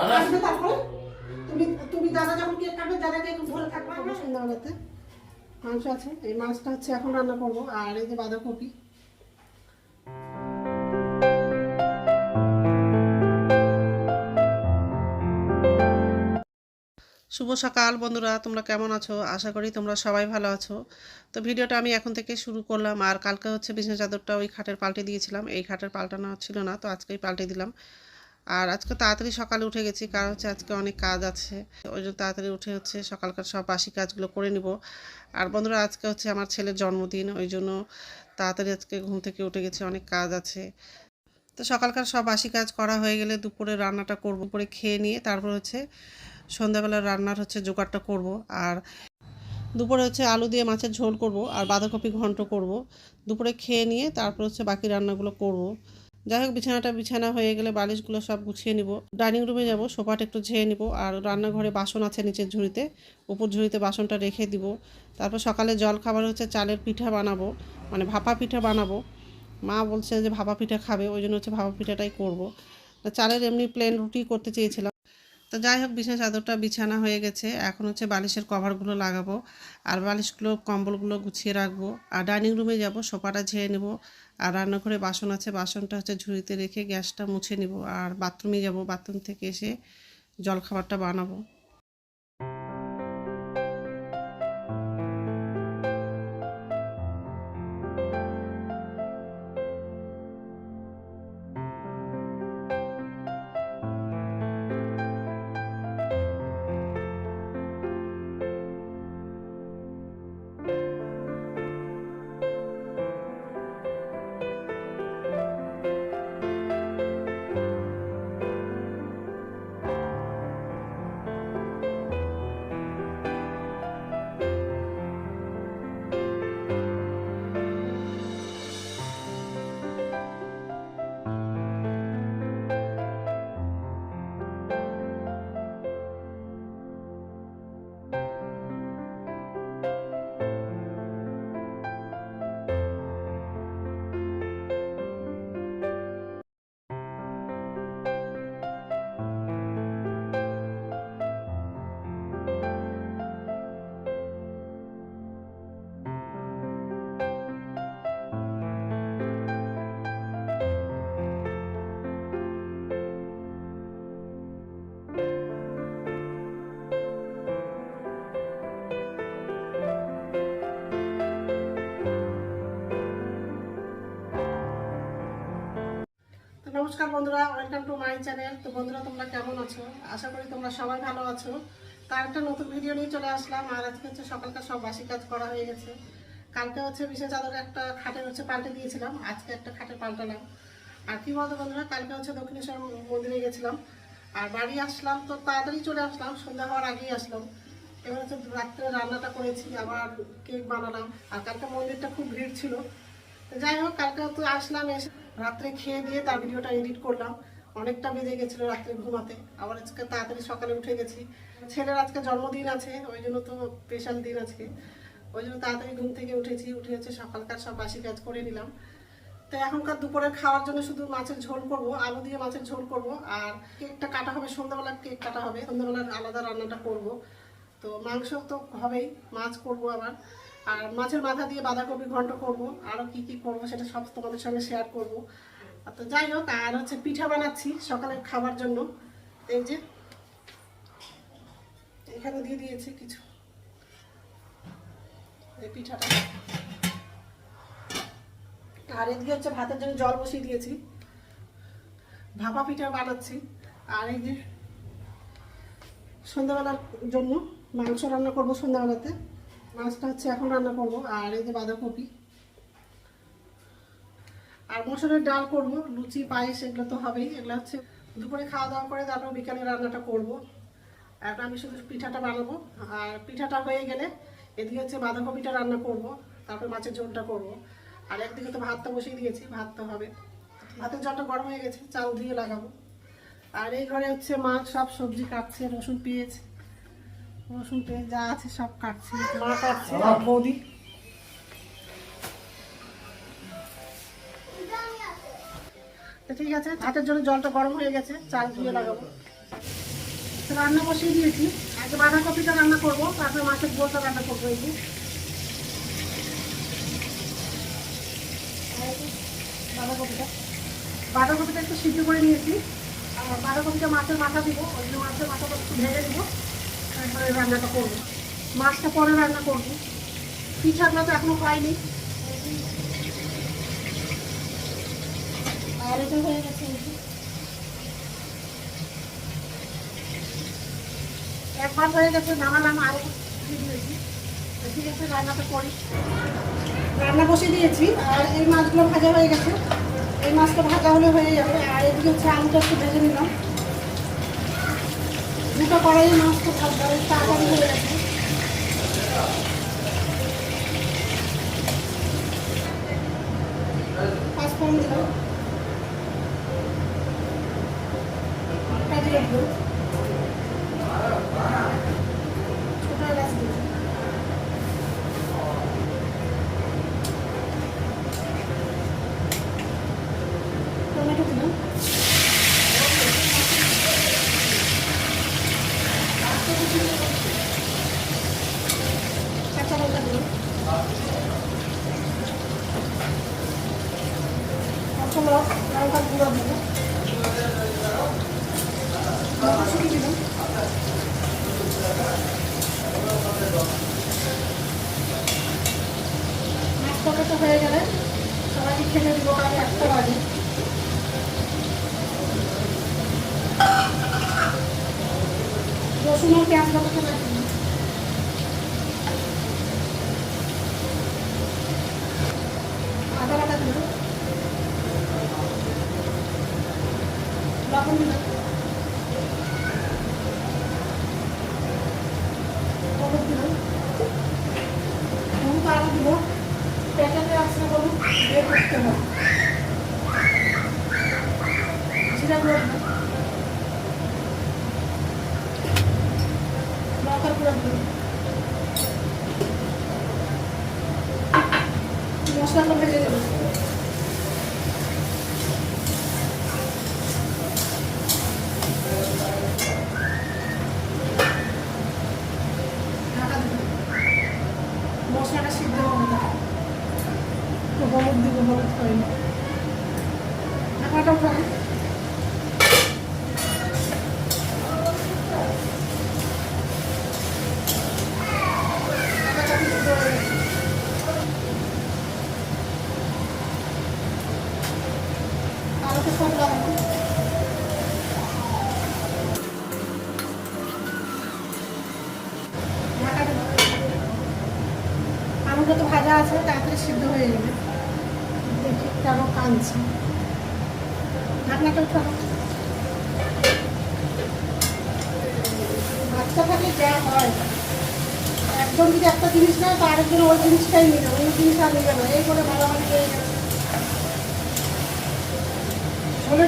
আসবে তারপরে তুমি তুমি দাদা যখন কেক কাটবে দাদাকে একটু ধরে থাকবে আমরা সন্ধ্যাবেলাতে মাংস আছে এই মাছটা হচ্ছে এখন রান্না করব আর এই যে বাঁধাকপি। শুভ সকাল বন্ধুরা তোমরা কেমন আছো? আশা করি তোমরা সবাই ভালো আছো। তো ভিডিওটা আমি এখন থেকে শুরু করলাম আর কালকে হচ্ছে বিছানা চাদরটা ওই খাটের পাল্টে দিয়েছিলাম। এই খাটের পাল্টানো ছিল না তো আজকেই পাল্টে দিলাম। আর আজকে তাড়াতাড়ি সকালে উঠে গেছি, কারণ হচ্ছে আজকে অনেক কাজ আছে। ওই জন্য তাড়াতাড়ি উঠে হচ্ছে সকালকার সব বাসি কাজগুলো করে নিব। আর বন্ধুরা, আজকে হচ্ছে আমার ছেলের জন্মদিন, ওই জন্য তাড়াতাড়ি আজকে ঘুম থেকে উঠে গেছি, অনেক কাজ আছে। তো সকালকার সব বাসি কাজ করা হয়ে গেলে দুপুরে রান্নাটা করব করে খেয়ে নিয়ে তারপর হচ্ছে সন্ধ্যাবেলা রান্নার হচ্ছে জোগাড়টা করব। আর দুপুরে হচ্ছে আলু দিয়ে মাছের ঝোল করব, আর বাঁধাকপি ঘন্ট করব। দুপুরে খেয়ে নিয়ে তারপর হচ্ছে বাকি রান্নাগুলো করব। যাই হোক, বিছানাটা বিছানা হয়ে গেলে বালিশগুলো সব গুছিয়ে নিব। ডাইনিং রুমে যাব, সোফাটা একটু ঝেয়ে নিব আর রান্নাঘরে বাসন আছে নিচের ঝুড়িতে। উপর ঝুড়িতে বাসনটা রেখে দিব। তারপর সকালে জল খাবার হচ্ছে, চালের পিঠা বানাবো মানে ভাপা পিঠা বানাবো। মা বলছে যে ভাপা পিঠা খাবে, ওই জন্য হচ্ছে ভাপা পিঠাটাই করব। চালের এমনি প্লেন রুটি করতে চেয়েছিলাম। তো যাই হোক, বিশেষ চাদরটা বিছানা হয়ে গেছে। এখন হচ্ছে বালিশের কভারগুলো লাগাবো। আর বালিশগুলো, কম্বলগুলো গুছিয়ে রাখব। আর ডাইনিং রুমে যাব, সোফাটা ঝেয়ে নেব। আর রান্নাঘরে বাসন আছে, বাসনটা হচ্ছে ঝুড়িতে রেখে গ্যাসটা মুছে নিব। আর বাথরুমে যাব, বাথরুম থেকে এসে জলখাবারটা বানাবো। নমস্কার বন্ধুরা ওয়েলকাম টু মাই চ্যানেল তো বন্ধুরা, তোমরা কেমন আছো? আশা করি তোমরা সবাই ভালো আছো। তার একটা নতুন ভিডিও নিয়ে চলে আসলাম। আর আজকে হচ্ছে সকালকার সব বাসি কাজ করা হয়ে গেছে। কালকে হচ্ছে বিশেষ চাদর একটা খাটের হচ্ছে পাল্টে দিয়েছিলাম। আজকে একটা খাটের পাল্টালাম আর কি বলতো বন্ধুরা, কালকে হচ্ছে দক্ষিণেশ্বর মন্দিরে গেছিলাম। আর বাড়ি আসলাম, তো তাড়াতাড়ি চলে আসলাম। সন্ধ্যা হওয়ার আগেই আসলাম। এবার হচ্ছে রাত্রে রান্নাটা করেছি, আবার কেক বানালাম। আর কালকে মন্দিরটা খুব ভিড় ছিল। যাই হোক, কালকে তো আসলাম এসে রাত্রে খেয়ে দিয়ে তার ভিডিওটা এডিট করলাম। অনেকটা বেজে গেছিল রাত্রে ঘুমাতে। আবার আজকে তাড়াতাড়ি সকালে উঠে গেছি। ছেলের আজকে জন্মদিন আছে, ওই জন্য তো স্পেশাল দিন আজকে ওই জন্য তাড়াতাড়ি ঘুম থেকে উঠেছি, উঠে হচ্ছে সকালকার সব বাসি কাজ করে নিলাম। তো এখনকার দুপুরে খাওয়ার জন্য শুধু মাছের ঝোল করব, আলু দিয়ে মাছের ঝোল করব, আর কেকটা কাটা হবে সন্ধ্যাবেলা কেক কাটা হবে। সন্ধ্যাবেলার আলাদা রান্নাটা করব। তো মাংস তো হবেই, মাছ করব আবার। আর মাছের মাথা দিয়ে বাঁধাকপি ঘন্ট করব আরও কি কি করব সেটা সব তোমাদের সঙ্গে শেয়ার করব। তো যাই হোক, আর হচ্ছে পিঠা বানাচ্ছি সকালের খাবার জন্য। এই যে, এখানে দিয়ে দিয়েছি কিছু। এই পিঠাটা। আর এদিকে হচ্ছে ভাতের জন্য জল বসিয়ে দিয়েছি। ভাপা পিঠা বানাচ্ছি। আর এই যে, সন্ধ্যাবেলার জন্য মাংস রান্না করব সন্ধ্যাবেলাতে। মাছটা হচ্ছে এখন রান্না করব, আর এই যে বাঁধাকপি। আর মসুরের ডাল করব, লুচি, পায়েস, এগুলো তো হবেই। এগুলো হচ্ছে দুপুরে খাওয়া দাওয়া করে তারপর বিকালে রান্নাটা করব। এখন আমি শুধু পিঠাটা বানাবো, আর পিঠাটা হয়ে গেলে এদিকে হচ্ছে বাঁধাকপিটা রান্না করব, তারপর মাছের ঝোলটা করব। আর একদিকে তো ভাতটা বসিয়ে দিয়েছি ভাতটা হবে। ভাতের জলটা গরম হয়ে গেছে, চাল দিয়ে লাগাবো। আর এই ঘরে হচ্ছে মা সব সবজি কাটছে, রসুন, পেঁয়াজ। রসুন পেঁয়াজ যা আছে সব কাটছে। মা কাটছে। বৌদি। তো ঠিক আছে ভাতের জন্য জলটা গরম হয়ে গেছে চাল ধুয়ে লাগাবো। তো রান্না বসিয়ে দিয়েছি। আগে বাঁধাকপিটা রান্না করব তারপরে মাছের ঝোলটা রান্না করব এই বাঁধাকপিটা। বাঁধাকপিটা একটু সিদ্ধ করে নিয়েছি। আর বাঁধাকপিটা মাছের মাথা দিব ওই জন্য মাছের মাথাটা একটু ভেজে দিব তারপরে রান্নাটা করব। মাছটা পরে রান্না করব। পিঠাগুলো তো এখনও পাইনি। আর এটা হয়ে গেছে একবার হয়ে গেছে নামালাম আরও ঠিক আছে রান্নাটা করি। রান্না বসে দিয়েছি আর এই মাছগুলো ভাজা হয়ে গেছে। এই মাছটা ভাজা হলে হয়ে যাবে আর এদিকে হচ্ছে আলুটা একটু ভেজে নিলাম। দুটো কড়াই মাছটা থাকবে তাড়াতাড়ি হয়ে গেছে পাঁচফোড়ন দিলাম কাজে রাখব ছোট এলাচ দিলাম টমেটো দিলাম কাঁচা লঙ্কা দিলাম কাঁচা লঙ্কা লঙ্কার গুঁড়ো দিলাম মটরশুঁটি দিলাম মাছ তরকারিটা হয়ে গেলে সবাইকে খেতে দিব কারণ একটা বাজে রসুন আর পেঁয়াজ বাটাটা রাখি আদা বাটা দিলাম লবণ দিলাম হলুদ দিলাম হলুদ আরও দিব প্যাকেটে আছে হলুদ বের করতে হবে জিরা গুঁড়ো দিলাম লঙ্কার গুঁড়ো দিলাম মশলাটা ভেজে দেবো ঢাকা দেবো মশলাটা সিদ্ধ তো হলুদ দিব হলুদ করে ঢাকাটা উঠাবো ঢাকাটা সিদ্ধ হয়ে গেছে। আলুটা সব লাগাবো ঢাকা দেবো তো ভাজা আছে, তাড়াতাড়ি সিদ্ধ হয়ে যাবে। দেখি কাঁদছে। ঢাকনাটা উঠানো বাচ্চা থাকলে যা হয়। যদি একটা জিনিস নেয়, তো আরেকজন ওই জিনিসটাই নিল। ওই জিনিস আর নিল এই করে মারামারি হয়ে গেছে।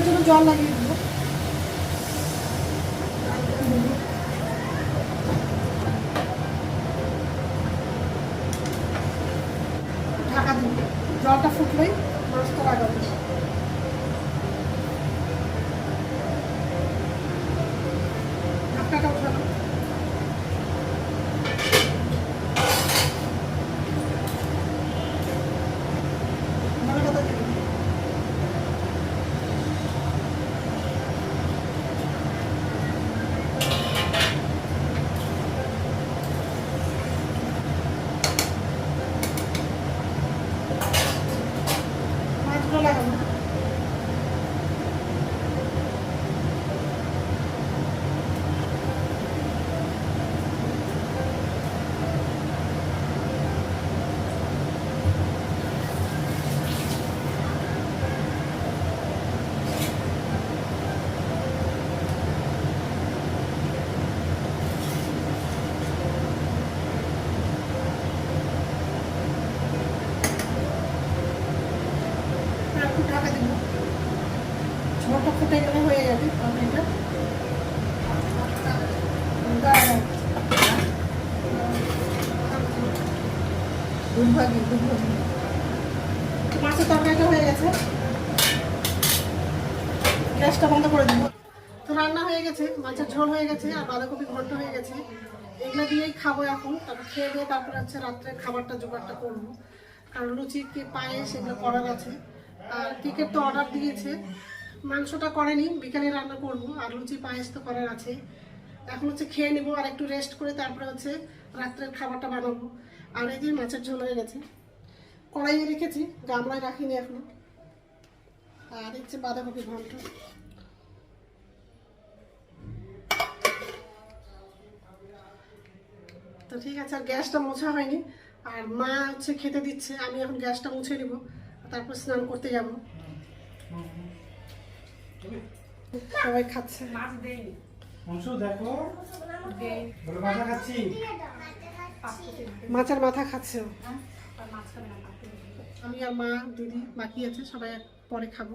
জন্য জল লাগিয়ে দিব ঢাকা দিব জলটা ফুটলেই মাছটা লাগাবো ঢাকনাটা উঠানো ধনে পাতা দিলাম। মাছগুলো লাগাবো আর একটু ঢাকা দিব ঝোলটা ফুটে গেলে হয়ে যাবে তরকারিটা দাঁড়াও। হয়ে গেছে। গ্যাসটা বন্ধ করে দিব। তো রান্না হয়ে গেছে, মাছের ঝোল হয়ে গেছে, আর বাঁধাকপি ঘন্ট হয়ে গেছে। এগুলো দিয়েই খাব এখন। তারপর খেয়ে দিয়ে তারপরে হচ্ছে খাবারটা, জোগাড়টা করব। কারণ লুচি, কি করার আছে। আর কেকের তো অর্ডার দিয়েছে। মাংসটা করেনি, বিকালে রান্না করব। আর লুচি, পায়েস তো করার আছে। এখন হচ্ছে খেয়ে নেব আর একটু রেস্ট করে তারপরে হচ্ছে রাত্রের খাবারটা বানাবো। আর এই যে মাছের ঝোল হয়ে গেছে। কড়াইয়ে রেখেছি গামলায় রাখিনি এখনও। আর হচ্ছে বাঁধাকপি ঘন্ট। তো ঠিক আছে আর গ্যাসটা মোছা হয়নি। আর মা হচ্ছে খেতে দিচ্ছে আমি এখন গ্যাসটা মুছে নিব। তারপর স্নান করতে যাব। সবাই খাচ্ছে। দেখো। খাচ্ছি। মাছের মাথা খাচ্ছে। আমি আর মা, দিদি, বাকি আছে, সবাই পরে খাব।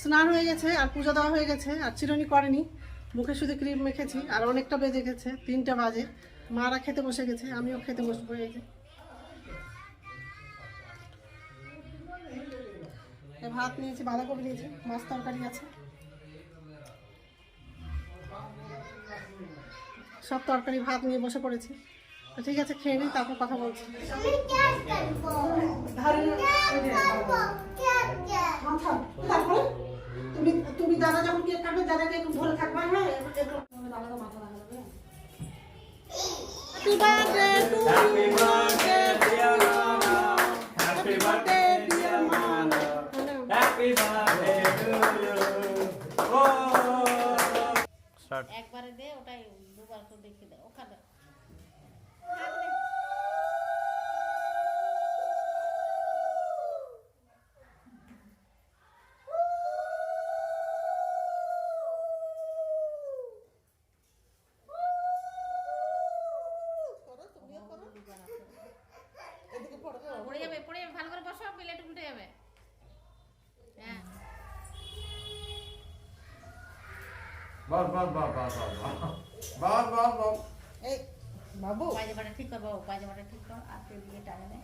স্নান হয়ে গেছে, আর পুজো দেওয়া হয়ে গেছে, আর চিরুনি করেনি। মুখে শুধু ক্রিম মেখেছি, আর অনেকটা বেজে গেছে, তিনটা বাজে। মারা খেতে বসে গেছে, আমিও খেতে বসবো এই যে। এই ভাত নিয়েছি, বাঁধাকপি নিয়েছি, মাছ তরকারি আছে। সব তরকারি, ভাত নিয়ে বসে পড়েছি। ঠিক আছে খেয়ে নিন তারপর কথা বলছি। তুমি দাদা যখন কেক কাটবে দাদাকে একটু ভরে থাকবে হ্যাঁ? একবারে দে ওটাই দুবার তো দেখে দেয় ওখানে। পড়ে যাবে পড়ে যাবে ভালো করে বসো প্লেট উল্টে যাবে। হ্যাঁ। বাস বাস বাস বাস বাস বাস বাস বাস এই বাবু? পায়জামাটা ঠিক কর বাবু পায়জামাটা ঠিক কর আর তুই দিয়ে টানে নে।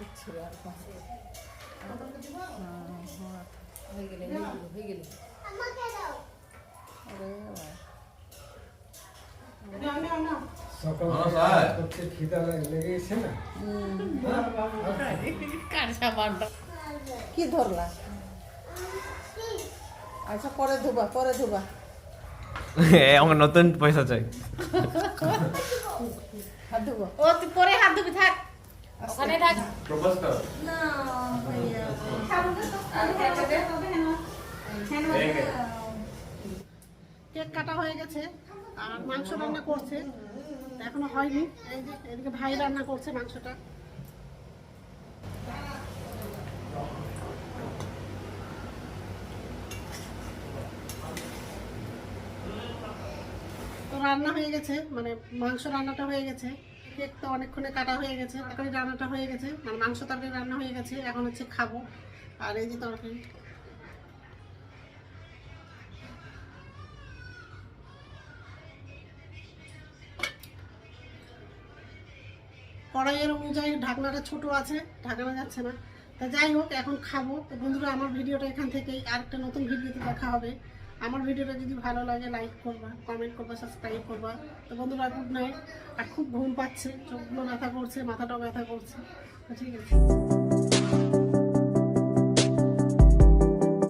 আচ্ছা। হ্যাঁ হ্যাঁ হয়ে গেলে হয়ে গেলে আরে কি ধরলা? আচ্ছা পরে ধোবা পরে ধোবা। আমার নতুন পয়সা চাই। হাত ধোবো। ও তুই পরে হাত ধুবি থাক। ওখানে থাক। প্রপোজ কর। কেক কাটা হয়ে গেছে। আর মাংস রান্না করছে। এখনও হয়নি। এই এদিকে ভাই রান্না করছে মাংসটা। তো রান্না হয়ে গেছে মানে মাংস রান্নাটা হয়ে গেছে। কেক তো অনেকক্ষণে কাটা হয়ে গেছে, তরকারি রান্নাটা হয়ে গেছে। মানে মাংস তরকারি রান্না হয়ে গেছে। এখন হচ্ছে খাব। আর এই যে তরকারি। কড়াইয়ের অনুযায়ী ঢাকনাটা ছোট আছে ঢাকনা যাচ্ছে না। তা যাই হোক, এখন খাব। তো বন্ধুরা, আমার ভিডিওটা এখান থেকেই আরেকটা নতুন ভিডিওতে দেখা হবে। আমার ভিডিওটা যদি ভালো লাগে লাইক করবা কমেন্ট করবা সাবস্ক্রাইব করবা। তো বন্ধুরা গুড নাইট আর খুব ঘুম পাচ্ছে, চোখগুলো ব্যথা করছে, মাথাটাও ব্যথা করছে। ঠিক আছে।